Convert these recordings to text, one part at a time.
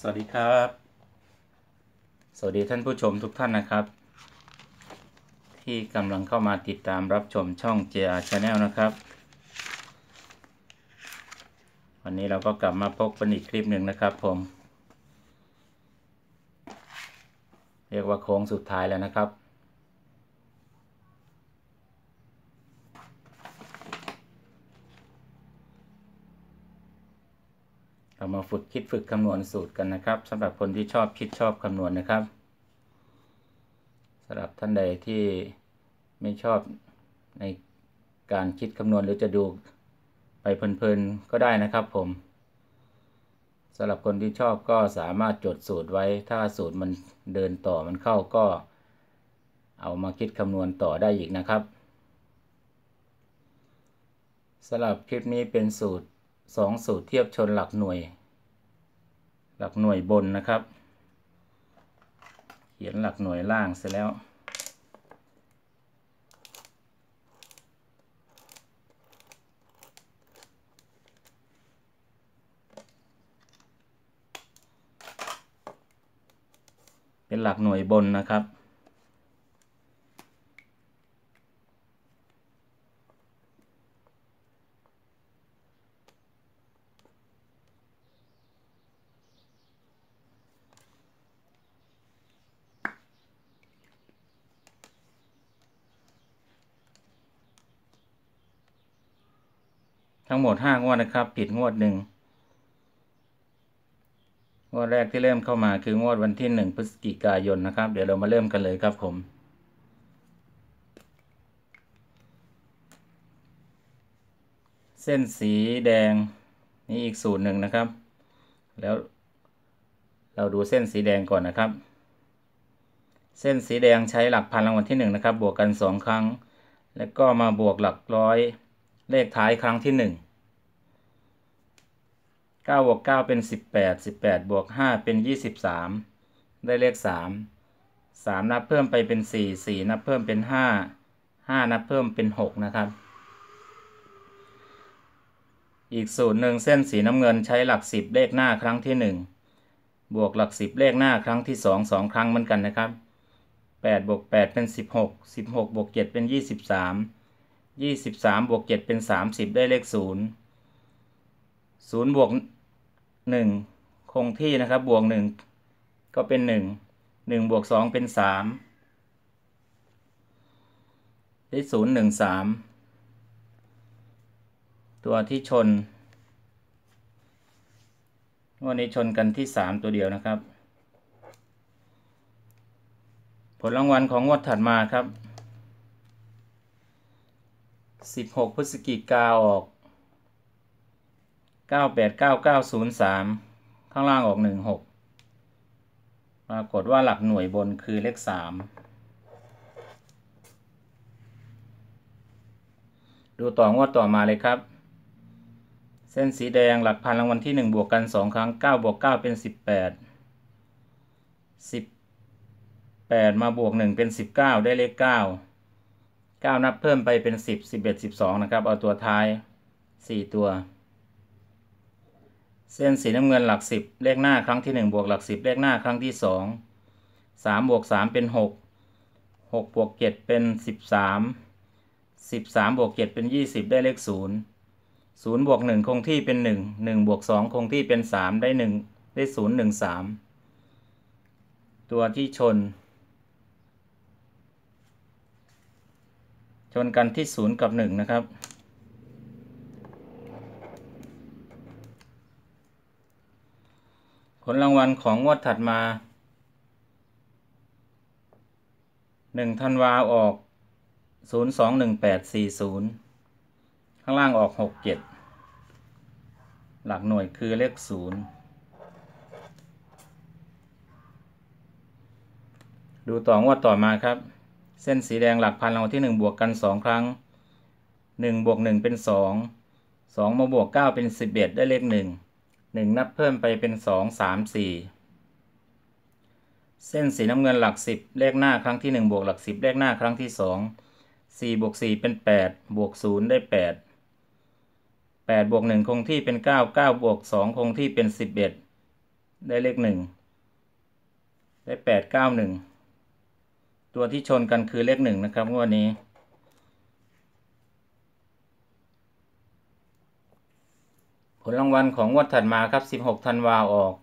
สวัสดีครับ สวัสดีท่านผู้ชมทุกท่านนะครับ ที่กำลังเข้ามาติดตามรับชมช่อง JR Channel นะครับ วันนี้เราก็กลับมาพบกันอีกคลิปหนึ่งนะครับผม เรียกว่าโค้งสุดท้ายแล้วนะครับ เรามาฝึกคิดฝึกคำนวณสูตรกันนะครับสำหรับคนที่ชอบคิดชอบคำนวณนะครับสำหรับท่านใดที่ไม่ชอบในการคิดคำนวณหรือจะดูไปเพลินๆก็ได้นะครับผมสำหรับคนที่ชอบก็สามารถจดสูตรไว้ ถ้าสูตรมันเดินต่อมันเข้าก็ เอามาคิดคำนวณต่อได้อีกนะครับสำหรับคลิปนี้เป็นสูตรสองสูตรเทียบชนหลักหน่วย หลักหน่วยบนนะครับ เขียนหลักหน่วยล่างเสร็จแล้วเป็นหลักหน่วยบนนะครับ ทั้งหมดห้างวดนะครับ ผิดงวดหนึ่งงวดแรกที่เริ่มเข้ามาคืองวดวันที่หนึ่งพฤศจิกายนนะครับ เดี๋ยวเรามาเริ่มกันเลยครับผมเส้นสีแดงนี่อีกสูตรหนึ่งนะครับ แล้วเราดูเส้นสีแดงก่อนนะครับ เส้นสีแดงใช้หลักพันรางวัลที่หนึ่งนะครับ บวกกันสองครั้ง แล้วก็มาบวกหลักร้อย เลขท้ายครั้งที่หนึ่งเก้าบวกเก้าเป็นสิบแปดสิบแปดบวกห้าเป็นยี่สิบสามได้เลขสามสามนับเพิ่มไปเป็นสี่สี่นับเพิ่มเป็นห้าห้านับเพิ่มเป็นหกนะครับ อีกสูตรหนึ่งเส้นสีน้ำเงินใช้หลักสิบเลขหน้าครั้งที่หนึ่งบวกหลักสิบเลขหน้าครั้งที่สองสองครั้งเหมือนกันนะครับแปดบวกแปดเป็นสิบหกสิบหกบวกเจ็ดเป็นยี่สิบสาม ยี่สิบสามบวกเจ็ดเป็นสามสิบได้เลขศูนย์ศูนย์บวกหนึ่งคงที่นะครับ บวกหนึ่งก็เป็นหนึ่งหนึ่งบวกสองเป็นสามได้ศูนย์หนึ่งสามตัวที่ชนวันนี้ชนกันที่สามตัวเดียวนะครับ ผลรางวัลของงวดถัดมาครับ สิบหกพฤศจิกาออกเก้าแปดเก้าเก้าศูนย์สามข้างล่างออกหนึ่งหกปรากฏว่าหลักหน่วยบนคือเลขสามดูต่องวดต่อมาเลยครับ เส้นสีแดงหลักพันรางวัลที่หนึ่งบวกกันสองครั้งเก้าบวกเก้าเป็นสิบแปดสิบแปดมาบวกหนึ่งเป็นสิบเก้าได้เลขเก้า เก้านับเพิ่มไปเป็นสิบสิบเอ็ดสิบสองนะครับ เอาตัวท้ายสี่ตัว เส้นสีน้ำเงินหลักสิบเลขหน้าครั้งที่หนึ่งบวกหลักสิบเลขหน้าครั้งที่สองสามบวกสามเป็นหกหกบวกเจ็ดเป็นสิบสามสิบสามบวกเจ็ดเป็นยี่สิบได้เลขศูนย์ศูนย์บวกหนึ่งคงที่เป็นหนึ่งหนึ่งบวกสองคงที่เป็นสามได้หนึ่งได้ศูนย์หนึ่งสามตัวที่ชน ชนกันที่ศูนย์กับหนึ่งนะครับ ผลรางวัลของงวดถัดมาหนึ่งธันวาออกศูนย์สองหนึ่งแปดสี่ศูนย์ข้างล่างออกหกเจ็ดหลักหน่วยคือเลขศูนย์ดูต่องวดต่อมาครับ เส้นสีแดงหลักพันรางวัลที่หนึ่งบวกกันสองครั้งหนึ่งบวกหนึ่งเป็นสองสองมาบวกเก้าเป็นสิบเอ็ดได้เลขหนึ่งหนึ่งนับเพิ่มไปเป็นสองสามสี่เส้นสีน้ำเงินหลักสิบเลขหน้าครั้งที่หนึ่งบวกหลักสิบเลขหน้าครั้งที่สองสี่บวกสี่เป็นแปดบวกศูนย์ได้แปดแปดบวกหนึ่งคงที่เป็นเก้าเก้าบวกสองคงที่เป็นสิบเอ็ดได้เลขหนึ่งได้แปดเก้าหนึ่ง ตัวที่ชนกันคือเลขหนึ่งนะครับงวดนี้ผลรางวัลของงวดถัดมาครับสิบหกธันวาออก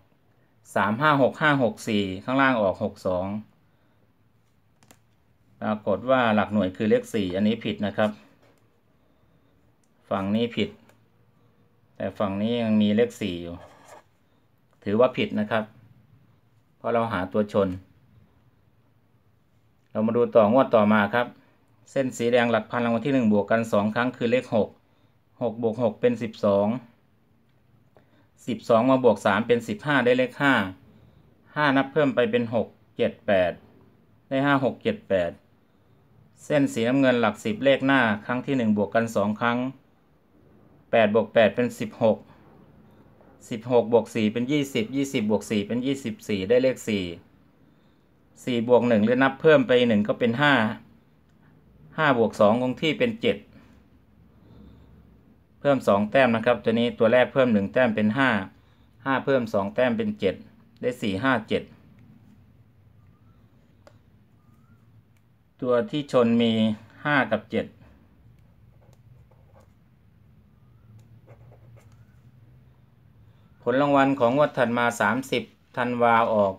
สามห้าหกห้าหกสี่ข้างล่างออกหกสองปรากฏว่าหลักหน่วยคือเลขสี่อันนี้ผิดนะครับ ฝั่งนี้ผิด แต่ฝั่งนี้ยังมีเลขสี่อยู่ ถือว่าผิดนะครับ เพราะเราหาตัวชน เรามาดูต่องวดต่อมาครับ เส้นสีแดงหลักพันรางวัลที่หนึ่งบวกกันสองครั้งคือเลขหกหกบวกหกเป็นสิบสองสิบสองมาบวกสามเป็นสิบห้าได้เลขห้าห้านับเพิ่มไปเป็นหกเจ็ดแปดได้ห้าหกเจ็ดแปดเส้นสีน้ำเงินหลักสิบเลขหน้าครั้งที่หนึ่งบวกกันสองครั้งแปดบวกแปดเป็นสิบหกสิบหกบวกสี่เป็นยี่สิบยี่สิบบวกสี่เป็นยี่สิบสี่ได้เลขสี่ สี่บวกหนึ่งหรือนับเพิ่มไปหนึ่งก็เป็นห้าห้าบวกสองคงที่เป็นเจ็ดเพิ่มสองแต้มนะครับ ตัวนี้ตัวแรกเพิ่มหนึ่งแต้มเป็นห้าห้าเพิ่มสองแต้มเป็นเจ็ดได้สี่ห้าเจ็ดตัวที่ชนมีห้ากับเจ็ดผลรางวัลของงวดถัดมาสามสิบธันวาออก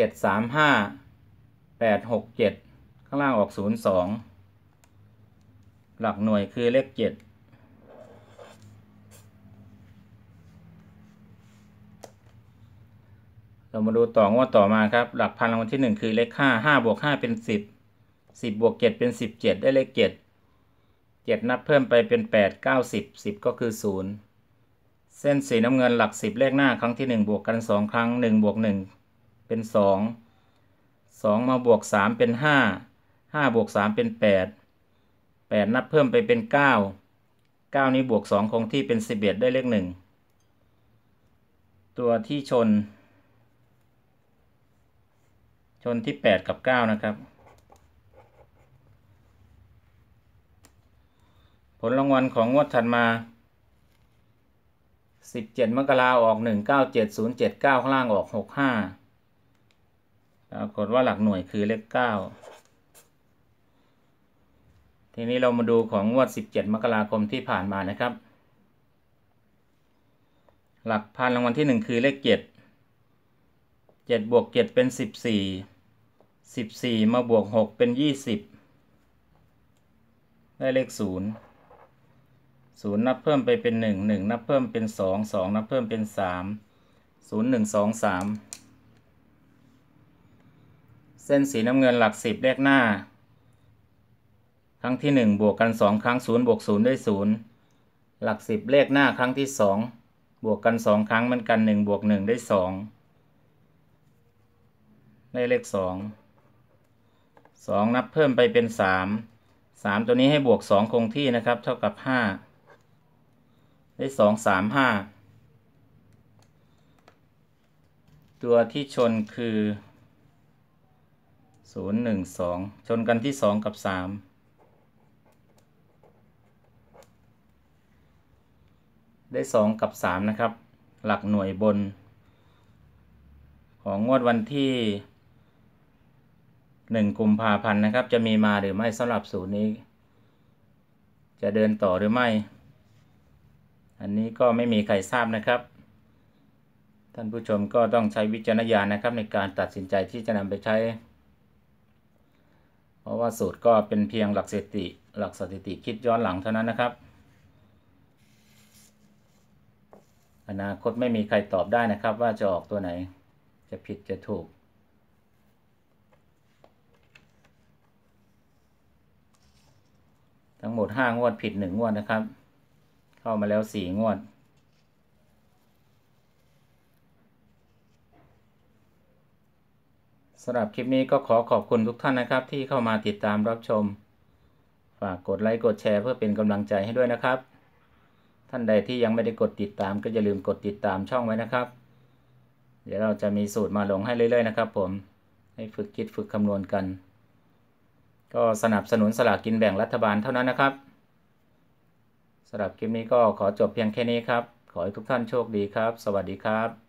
เจ็ดสามห้าแปดหกเจ็ดข้างล่างออกศูนย์สองหลักหน่วยคือเลขเจ็ดเรามาดูต่องวดต่อมาครับ หลักพันรางวัลที่หนึ่งคือเลขห้าห้าบวกห้าเป็นสิบสิบบวกเจ็ดเป็นสิบเจ็ดได้เลขเจ็ดเจ็ดนับเพิ่มไปเป็นแปดเก้าสิบสิบก็คือศูนย์เส้นสีน้ำเงินหลักสิบเลขหน้าครั้งที่หนึ่งบวกกันสองครั้งหนึ่งบวกหนึ่ง เป็นสองสองมาบวกสามเป็นห้าห้าบวกสามเป็นแปดแปดนับเพิ่มไปเป็นเก้าเก้านี้บวกสองคงที่เป็นสิบเอ็ดได้เลขหนึ่งตัวที่ชน ชนที่แปดกับเก้านะครับ ผลรางวัลของงวดถัดมาสิบเจ็ดมกราออกหนึ่งเก้าเจ็ดศูนย์เจ็ดเก้าข้างล่างออกหกห้า ปรากฏว่าหลักหน่วยคือเลขเก้าทีนี้เรามาดูของงวด 17 มกราคมที่ผ่านมานะครับ หลักพันรางวัลที่ 1 คือเลข 7 7บวก7เป็น 14 14 มาบวก 6 เป็น 20 ได้เลข 0 0 นับเพิ่มไปเป็น 1 1 นับเพิ่มเป็น 2 2 นับเพิ่มเป็น 3 0 1 2 3 เส้นสีน้ำเงินหลัก10เลขหน้า ครั้งที่หนึ่งบวกกันสองครั้งศูนย์บวกศูนย์ได้ศูนย์หลักสิบเลขหน้าครั้งที่สองบวกกันสองครั้งมันกันหนึ่งบวกหนึ่งได้สองได้เลขสองสองนับเพิ่มไปเป็นสามสามตัวนี้ให้บวกสองคงที่นะครับ เท่ากับห้าได้สองสามห้าตัวที่ชนคือ ศูนย์หนึ่งสองชนกันที่สองกับสามได้สองกับสามนะครับ หลักหน่วยบน ของงวดวันที่หนึ่งกุมภาพันธ์นะครับ จะมีมาหรือไม่สำหรับสูตรนี้ จะเดินต่อหรือไม่ อันนี้ก็ไม่มีใครทราบนะครับท่านผู้ชมก็ต้องใช้วิจารณญาณนะครับในการตัดสินใจที่จะนำไปใช้ ราะว่าสูตรก็เป็นเพียงหลักสถิติ หลักสถิติคิดย้อนหลังเท่านั้นนะครับ อนาคตไม่มีใครตอบได้นะครับ ว่าจะออกตัวไหน จะผิดจะถูก ทั้งหมดห้างวดผิดหนึ่งงวดนะครับ เข้ามาแล้วสี่งวดำหรับคลิปนี้ก็ขอขอบคุณทุกท่านนะครับ ที่เข้ามาติดตามรับชม ฝากกดไลค์กดแชร์เพื่อเป็นกำลังใจให้ด้วยนะครับ ท่านใดที่ยังไม่ได้กดติดตามก็อย่าลืมกดติดตามช่องไว้นะครับ เดี๋ยวเราจะมีสูตรมาลงให้เรื่อยๆนะครับ ผมให้ฝึกคิดฝึกคำนวณกัน ก็สนับสนุนสลากกินแบ่งรัฐบาลเท่านั้นนะครับสำหรับคลิปนี้ก็ขอจบเพียงแค่นี้ครับขขอให้ทุกท่านโชคดีครับ สวัสดีครับ